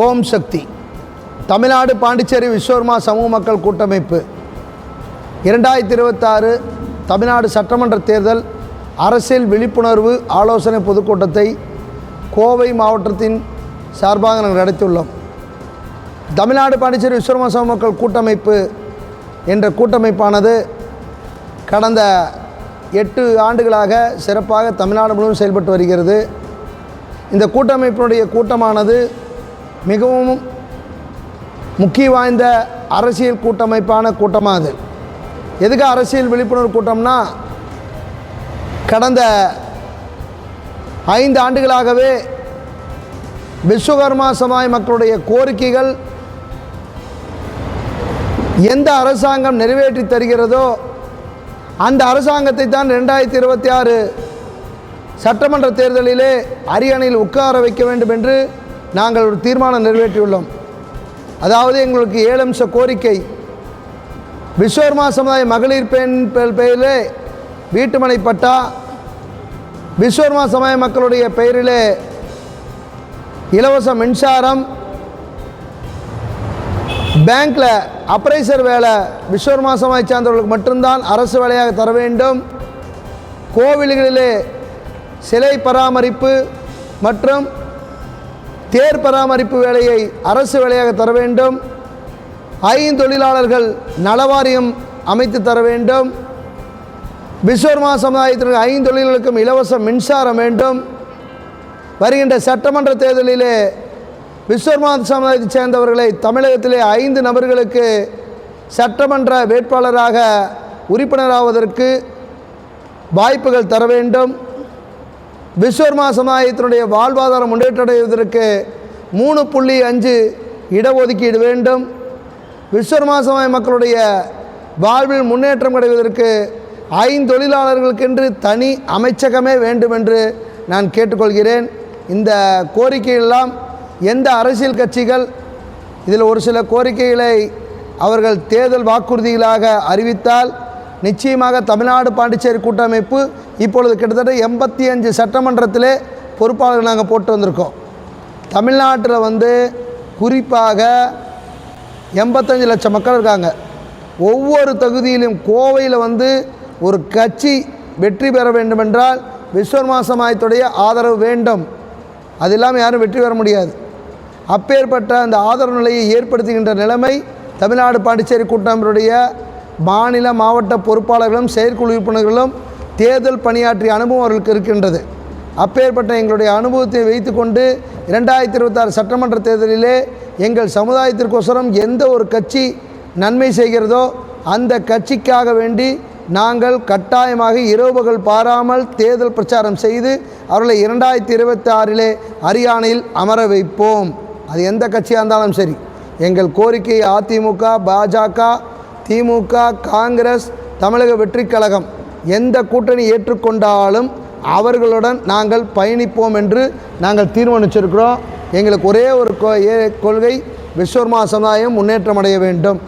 ஓம் சக்தி. தமிழ்நாடு பாண்டிச்சேரி விஸ்வகர்மா சமூக மக்கள் கூட்டமைப்பு. இரண்டாயிரத்தி இருபத்தாறு தமிழ்நாடு சட்டமன்ற தேர்தல் அரசியல் விழிப்புணர்வு ஆலோசனை பொதுக்கூட்டத்தை கோவை மாவட்டத்தின் சார்பாக நாங்கள் நடத்தியுள்ளோம். தமிழ்நாடு பாண்டிச்சேரி விஸ்வகர்மா சமூக மக்கள் கூட்டமைப்பு என்ற கூட்டமைப்பானது கடந்த எட்டு ஆண்டுகளாக சிறப்பாக தமிழ்நாடு முழுவதும் செயல்பட்டு வருகிறது. இந்த கூட்டமைப்பினுடைய கூட்டமானது மிகவும் முக்கிய வாய்ந்த அரசியல் கூட்டமைப்பான கூட்டமாக அது. எதுக்கு அரசியல் விழிப்புணர்வு கூட்டம்னா கடந்த ஐந்து ஆண்டுகளாகவே விஸ்வகர்மா சமாய் மக்களுடைய கோரிக்கைகள் எந்த அரசாங்கம் நிறைவேற்றி தருகிறதோ அந்த அரசாங்கத்தை தான் ரெண்டாயிரத்தி இருபத்தி ஆறு சட்டமன்ற தேர்தலிலே அரியணையில் உட்கார வைக்க வேண்டும் என்று நாங்கள் ஒரு தீர்மானம் நிறைவேற்றியுள்ளோம். அதாவது எங்களுக்கு ஏழு அம்ச கோரிக்கை. விஸ்வர்மா சமுதாய மகளிர் பெண் பெயரிலே வீட்டுமனை பட்டா விஸ்வர்மா சமுதாய மக்களுடைய பெயரிலே இலவச மின்சாரம் பேங்க்கில் அப்ரைசர் வேலை விஸ்வர்மா சமுதாய சார்ந்தவர்களுக்கு மட்டும்தான் அரசு வேலையாக தர வேண்டும். கோவில்களிலே சிலை பராமரிப்பு மற்றும் தேர் பராமரிப்பு வேலையை அரசு வேலையாக தர வேண்டும். ஐந்தொழிலாளர்கள் நலவாரியம் அமைத்து தர வேண்டும். விஸ்வர்மா சமுதாயத்திற்கு ஐந்தொழில்களுக்கும் இலவச மின்சாரம் வேண்டும். வருகின்ற சட்டமன்ற தேர்தலிலே விஸ்வர்மா சமுதாயத்தைச் சேர்ந்தவர்களை தமிழகத்திலே ஐந்து நபர்களுக்கு சட்டமன்ற வேட்பாளராக உறுப்பினராவதற்கு வாய்ப்புகள் தர வேண்டும். விஸ்வர்மா சமுதாயத்தினுடைய வாழ்வாதாரம் முன்னேற்றடைவதற்கு மூணு புள்ளி அஞ்சு இடஒதுக்கீடு வேண்டும். விஸ்வர்மா சமுதாய மக்களுடைய வாழ்வில் முன்னேற்றம் கிடைவதற்கு ஐந்தொழிலாளர்களுக்கென்று தனி அமைச்சகமே வேண்டும் என்று நான் கேட்டுக்கொள்கிறேன். இந்த கோரிக்கையெல்லாம் எந்த அரசியல் கட்சிகள் இதில் ஒரு சில கோரிக்கைகளை அவர்கள் தேர்தல் வாக்குறுதிகளாக அறிவித்தால் நிச்சயமாக தமிழ்நாடு பாண்டிச்சேரி கூட்டமைப்பு இப்பொழுது கிட்டத்தட்ட எண்பத்தி அஞ்சு சட்டமன்றத்திலே பொறுப்பாளர்கள் நாங்கள் போட்டு வந்திருக்கோம். தமிழ்நாட்டில் வந்து குறிப்பாக எண்பத்தஞ்சு லட்சம் மக்கள் இருக்காங்க. ஒவ்வொரு தொகுதியிலும் கோவையில் வந்து ஒரு கட்சி வெற்றி பெற வேண்டுமென்றால் விஸ்வகர்மா சமாயத்துடைய ஆதரவு வேண்டும். அது இல்லாமல் யாரும் வெற்றி பெற முடியாது. அப்பேற்பட்ட அந்த ஆதரவு நிலையை ஏற்படுத்துகின்ற நிலைமை தமிழ்நாடு பாண்டிச்சேரி கூட்டமைப்பினுடைய மாநில மாவட்ட பொறுப்பாளர்களும் செயற்குழு உறுப்பினர்களும் தேர்தல் பணியாற்றிய அனுபவம் அவர்களுக்கு இருக்கின்றது. அப்பேற்பட்ட எங்களுடைய அனுபவத்தை வைத்துக்கொண்டு இரண்டாயிரத்தி இருபத்தாறு சட்டமன்ற தேர்தலிலே எங்கள் சமுதாயத்திற்கோசரம் எந்த ஒரு கட்சி நன்மை செய்கிறதோ அந்த கட்சிக்காக வேண்டி நாங்கள் கட்டாயமாக இரவுகள் பாராமல் தேர்தல் பிரச்சாரம் செய்து அவர்களை இரண்டாயிரத்தி இருபத்தி ஆறிலே ஹரியானையில் அமர வைப்போம். அது எந்த கட்சியாக இருந்தாலும் சரி. எங்கள் கோரிக்கை அதிமுக பாஜக திமுக காங்கிரஸ் தமிழக வெற்றிக் கழகம் எந்த கூட்டணி ஏற்றுக்கொண்டாலும் அவர்களுடன் நாங்கள் பயணிப்போம் என்று நாங்கள் தீர்மானிச்சிருக்கிறோம் எங்களுக்கு ஒரே ஒரு கொ- ஏ- கொள்கை விஸ்வர்மா சமுதாயம் முன்னேற்றம் அடைய வேண்டும்